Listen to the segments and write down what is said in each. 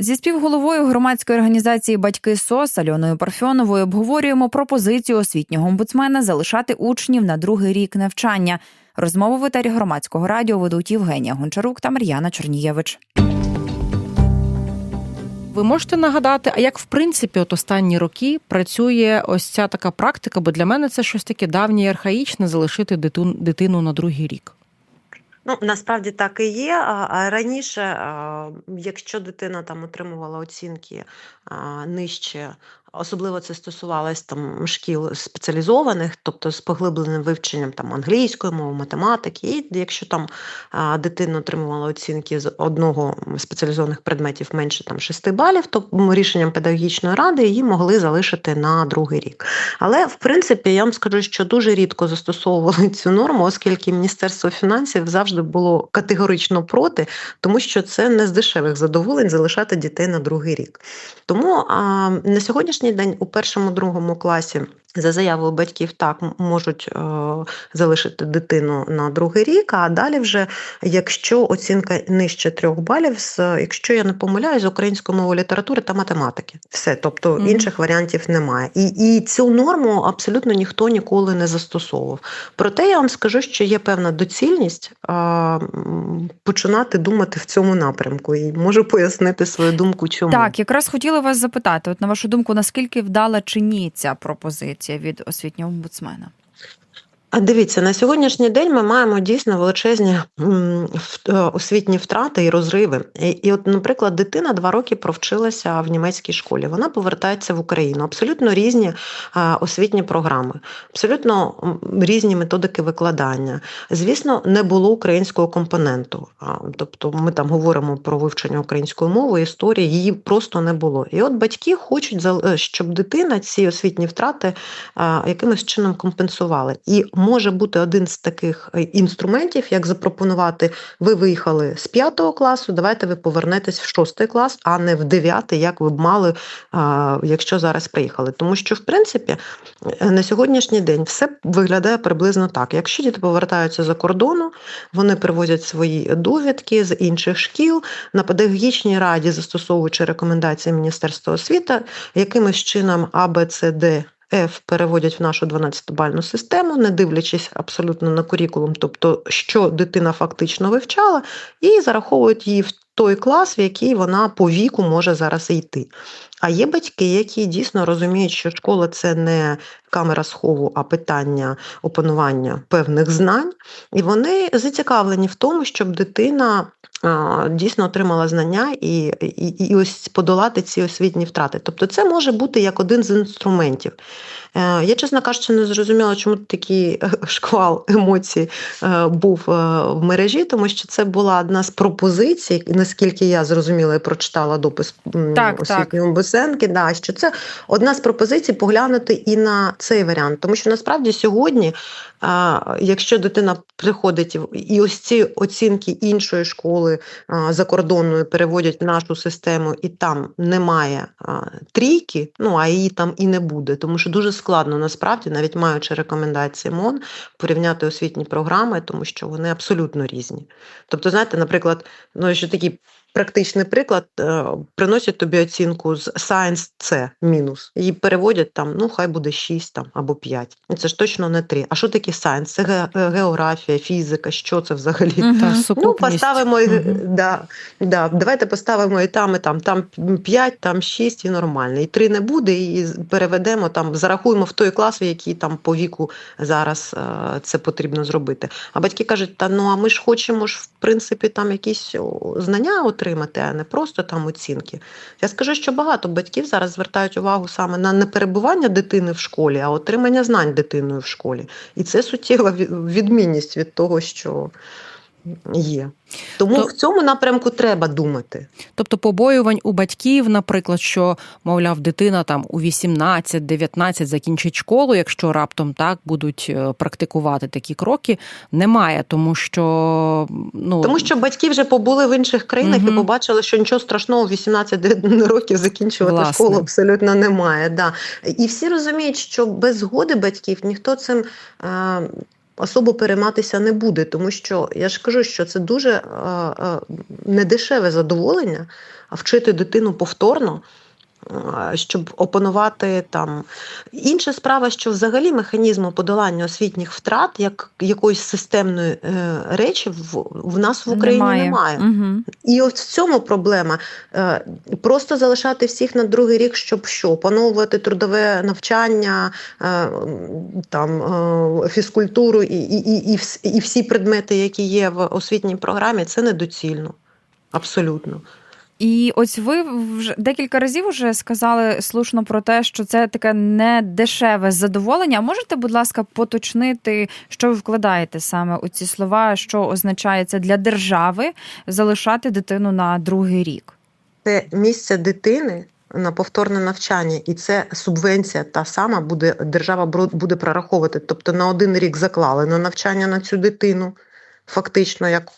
Зі співголовою громадської організації Батьки СОС Альоною Парфьоновою обговорюємо пропозицію освітнього омбудсмена залишати учнів на другий рік навчання. Розмову в етері громадського радіо ведуть Євгенія Гончарук та Мар'яна Чорнієвич. Ви можете нагадати, а як в принципі от останні роки працює ось ця така практика? Бо для мене це щось таке давнє і архаїчне залишити дитину, на другий рік. Ну, насправді так і є. А раніше, якщо дитина там отримувала оцінки нижче, особливо це стосувалось там шкіл спеціалізованих, тобто з поглибленим вивченням там англійської мови, математики, і якщо там а, дитина отримувала оцінки з одного спеціалізованих предметів менше там 6 балів, то рішенням педагогічної ради її могли залишити на другий рік. Але в принципі я вам скажу, що дуже рідко застосовували цю норму, оскільки Міністерство фінансів завжди було категорично проти, тому що це не з дешевих задоволень залишати дітей на другий рік. Тому а, на сьогоднішній день у першому другому класі. За заявою батьків так можуть е, залишити дитину на другий рік, а далі вже, якщо оцінка нижче трьох балів, з, якщо я не помиляюсь, з української мови літератури та математики. Все, тобто Мгм. інших варіантів немає. І, і цю норму абсолютно ніхто ніколи не застосовував. Проте я вам скажу, що є певна доцільність м, починати думати в цьому напрямку, і можу пояснити свою думку, чому. Так, якраз хотіла вас запитати, от на вашу думку, наскільки вдала чи ні ця пропозиція від освітнього омбудсмена? Дивіться, на сьогоднішній день ми маємо дійсно величезні е, освітні втрати і розриви. І, от, наприклад, дитина два роки провчилася в німецькій школі. Вона повертається в Україну. Абсолютно різні е, освітні програми, абсолютно різні методики викладання. Звісно, не було українського компоненту. А, Тобто, ми там говоримо про вивчення української мови, історії, її просто не було. І от батьки хочуть, е, щоб дитина ці освітні втрати якимось чином компенсували. І може бути один з таких е, інструментів, як запропонувати: ви виїхали з п'ятого класу, давайте ви повернетесь в шостий клас, а не в дев'ятий, як ви б мали, якщо зараз приїхали. Тому що, в принципі, е, на сьогоднішній день все виглядає приблизно так. Якщо діти повертаються за кордону, вони привозять свої довідки з інших шкіл на педагогічній раді, застосовуючи рекомендації Міністерства освіти, якимось чином А, Б, С, Д. F переводять в нашу 12-бальну систему, не дивлячись абсолютно на курікулум, тобто що дитина фактично вивчала, і зараховують її в той клас, в який вона по віку може зараз йти. А є батьки, які дійсно розуміють, що школа це не камера схову, а питання опанування певних знань, і вони зацікавлені в тому, щоб дитина а, дійсно отримала знання і, і, і ось подолати ці освітні втрати. Тобто, це може бути як один з інструментів. Е, Я, чесно кажучи, не зрозуміла, чому такий е, шквал емоцій е, був в мережі, тому що це була одна з пропозицій, наскільки я зрозуміла і прочитала допис Так, освітньої Бусенки, да, що це одна з пропозицій поглянути і на цей варіант. Тому що насправді сьогодні, а, якщо дитина приходить і ось ці оцінки іншої школи закордонної переводять в нашу систему, і там немає трійки, ну а її там і не буде, тому що дуже складно насправді, навіть маючи рекомендації МОН, порівняти освітні програми, тому що вони абсолютно різні. Тобто, знаєте, наприклад, ну що такий практичний приклад, е, приносять тобі оцінку з Science C мінус, і переводять там, ну хай буде 6 там або 5. Ну, Це ж точно не 3. А що таке Science? Це ге- е, географія, фізика, що це взагалі? Мгм. Та Ну, поставимо, і- Мгм. да, да, давайте поставимо і там, і там, там 5, там 6 і нормально. І 3 не буде, і переведемо там, зарахуємо в той клас, в який там по віку зараз е, це потрібно зробити. А батьки кажуть, та ну а ми ж хочемо ж в принципі там якісь знання отримати, а не просто там оцінки. Я скажу, що багато батьків зараз звертають увагу саме на не перебування дитини в школі, а отримання знань дитиною в школі. І це суттєва відмінність від того, що є. Тому То- в цьому напрямку треба думати. Тобто побоювань у батьків, наприклад, що мовляв, дитина там у 18-19 закінчить школу, якщо раптом так будуть е, практикувати такі кроки, немає, тому що ну Тому що батьки вже побули в інших країнах і побачили, що нічого страшного в 18 років закінчувати Власне. школу абсолютно немає. Да. І всі розуміють, що без згоди батьків ніхто цим. Е- особо перейматися не буде, тому що я ж кажу, що це дуже недешеве задоволення вчити дитину повторно. Щоб опанувати там інша справа, що взагалі механізму подолання освітніх втрат, як якоїсь системної е, речі, в, в нас в Україні немає. Угу. І от в цьому проблема. Е, Просто залишати всіх на другий рік, щоб що? Опановувати трудове навчання, е, там, е, фізкультуру і, і, і, і, і всі предмети, які є в освітній програмі, це недоцільно. Абсолютно. І ось ви вже декілька разів вже сказали слушно про те, що це таке недешеве задоволення. А Можете, будь ласка, поточнити, що ви вкладаєте саме у ці слова, що означає це для держави залишати дитину на другий рік? Це місце дитини на повторне навчання, і це субвенція та сама буде держава буде прораховувати. Тобто на один рік заклали на навчання на цю дитину, фактично як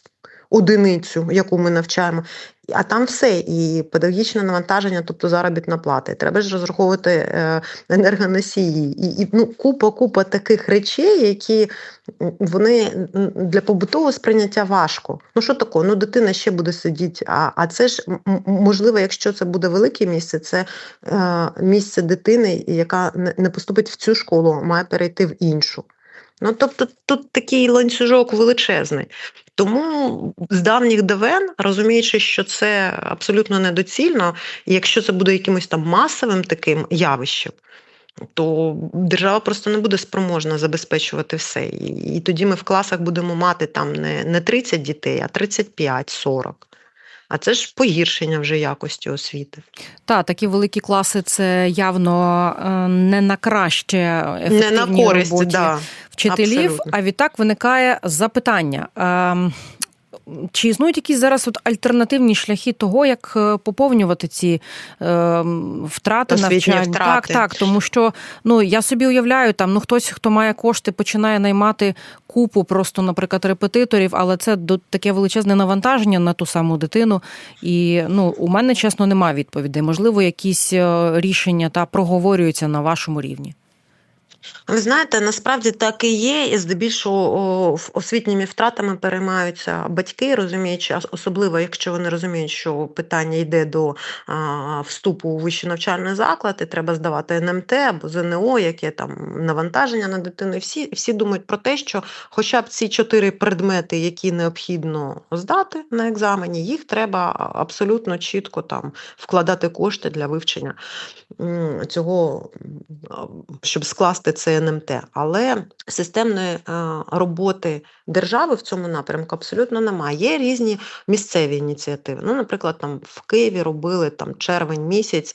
одиницю, яку ми навчаємо. А там все, і педагогічне навантаження, тобто заробітна плата. Треба ж розраховувати е, енергоносії, і, і ну, купа, купа таких речей, які вони для побутового сприйняття важко. Ну що таке? Ну дитина ще буде сидіти. А, а це ж можливо, якщо це буде велике місце, це е, місце дитини, яка не поступить в цю школу, має перейти в іншу. Ну, тобто тут такий ланцюжок величезний. Тому з давніх давен, розуміючи, що це абсолютно недоцільно, і якщо це буде якимось там масовим таким явищем, то держава просто не буде спроможна забезпечувати все. І, і тоді ми в класах будемо мати там не, не 30 дітей, а 35-40. А це ж погіршення вже якості освіти. Та такі великі класи це явно е, не на краще Не на користь, роботі да. вчителів. абсолютно. А відтак виникає запитання. Чи існують якісь зараз от альтернативні шляхи того, як е, поповнювати ці е, втрати навчання? втрати. Так, так, тому що ну я собі уявляю, там ну хтось, хто має кошти, починає наймати купу, просто, наприклад, репетиторів, але це до таке величезне навантаження на ту саму дитину. І ну у мене чесно немає відповідей. Можливо, якісь е, рішення та проговорюються на вашому рівні. Ви знаєте, насправді так і є, і здебільшого освітніми втратами переймаються батьки, розуміючи, особливо якщо вони розуміють, що питання йде до а, вступу у вищий навчальний заклад, і треба здавати НМТ або ЗНО, яке там навантаження на дитину. Всі, всі думають про те, що хоча б ці чотири предмети, які необхідно здати на екзамені, їх треба абсолютно чітко там вкладати кошти для вивчення цього, щоб скласти це НМТ. Але системної е, роботи держави в цьому напрямку абсолютно немає. Є різні місцеві ініціативи. Ну, наприклад, там в Києві робили там червень місяць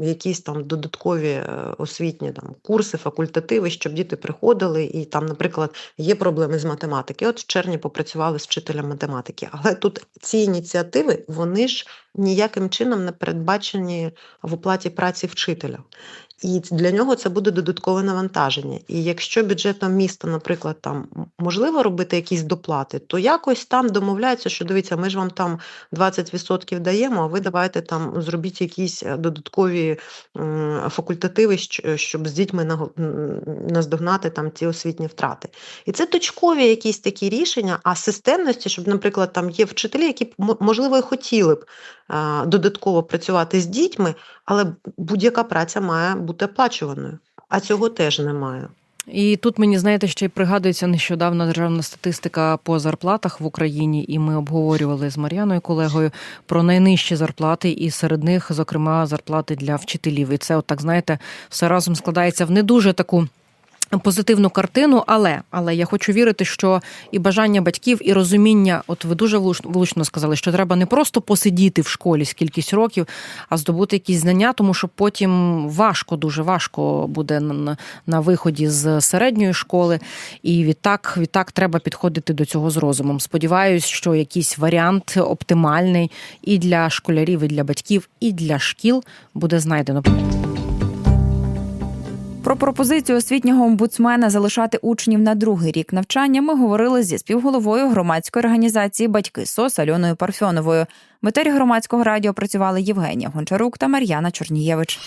якісь там додаткові е, освітні там курси, факультативи, щоб діти приходили, і там, наприклад, є проблеми з математики. От в червні попрацювали з вчителем математики. Але тут ці ініціативи вони ж ніяким чином не передбачені в оплаті праці вчителя. І для нього це буде додаткове навантаження. І якщо бюджетом міста, наприклад, там можливо робити якісь доплати, то якось там домовляються, що дивіться, ми ж вам там 20% даємо, а ви давайте там зробіть якісь е, додаткові факультативи, щоб з дітьми наздогнати там ці освітні втрати. І це точкові якісь такі рішення, а системності, щоб, наприклад, там є вчителі, які можливо і хотіли б додатково працювати з дітьми, але будь-яка праця має бути оплачуваною. А цього теж немає. І тут мені знаєте, ще й пригадується нещодавна державна статистика по зарплатах в Україні, і ми обговорювали з Мар'яною колегою про найнижчі зарплати, і серед них, зокрема, зарплати для вчителів. І це, от так знаєте, все разом складається в не дуже таку. Позитивну картину, але але я хочу вірити, що і бажання батьків, і розуміння, от ви дуже влучно, сказали, що треба не просто посидіти в школі скількись років, а здобути якісь знання, тому що потім важко, дуже важко буде на, на виході з середньої школи. І відтак, відтак треба підходити до цього з розумом. Сподіваюсь, що якийсь варіант оптимальний і для школярів, і для батьків, і для шкіл буде знайдено. Про пропозицію освітнього омбудсмена залишати учнів на другий рік навчання ми говорили зі співголовою громадської організації Батьки СОС Альоною Парфьоновою. В етері громадського радіо працювали Євгенія Гончарук та Мар'яна Чорнієвич.